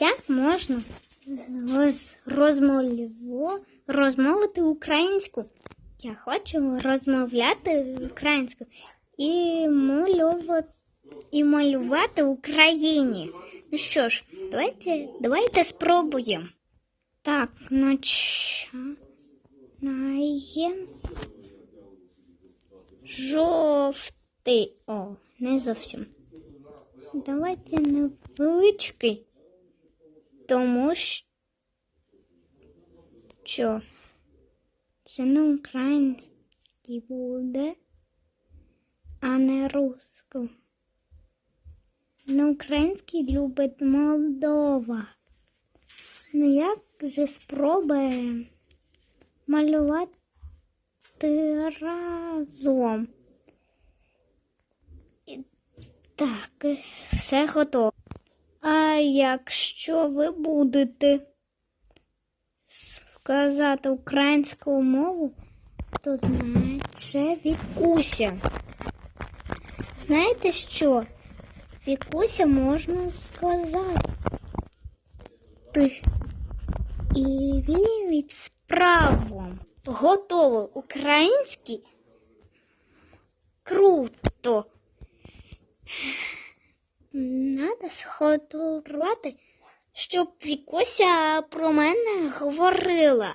Як можна роз, розмовити українську? Я хочу розмовляти українською і малювати, і малювати в Україні. Ну що ж, давайте, давайте спробуємо. Так, починаємо. Жовтий. О, не зовсім. Давайте невеличкий. Тому що це не український буде, а не русський. На український любить Молдова. Ну як же спробуємо малювати разом? І- Так, все готово. А якщо ви будете сказати українську мову, то це Вікуся. Знаєте що? Вікуся можна сказати. І він від справом. Готово. Український. Круто. Надо сходувати, щоб Вікуся про мене говорила.